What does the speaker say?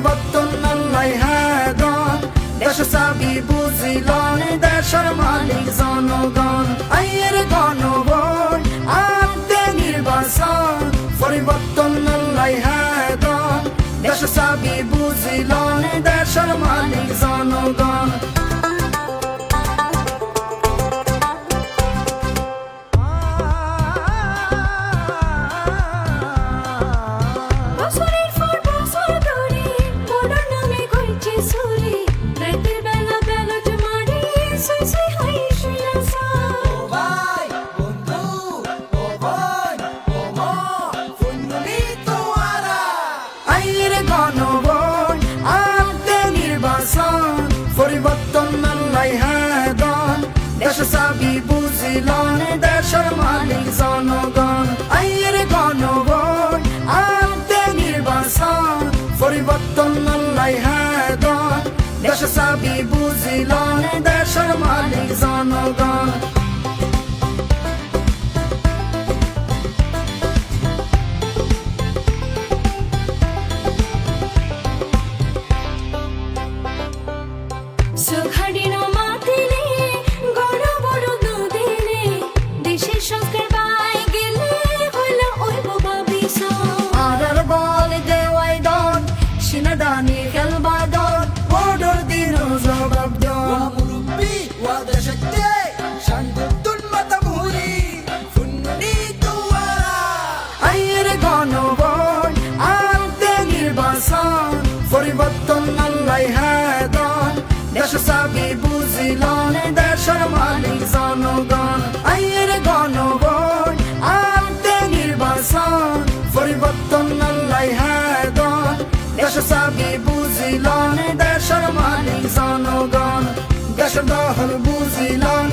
পরিবর্তন আল্লাহ হ্যাঁ দেশ সাবি বুঝিলন দেশের মালিক জনগণ। আইয়ের গণভোট, আনতে নির্বাচন। পরিবর্তন আল্লাহ হাদন দেশ সাবি বুঝিলন দেশের মালিক জনগণ। পরিবর্তন আল্লাহ হাদন। দেশ চাবি বুঝিলন দেশের মালিক জনগণ। চাবি বুঝিলন দেশের মালিক জনগণ। দেশ চাবি বুঝিলন দেশের মালিক জনগণ, আইয়ের গণভোট আনতে নির্বাচন, পরিবর্তন আল্লাহ হাদন দেশ চাবি বুঝিলন দেশের মালিক জনগণ, দেশ দহল বুঝিলন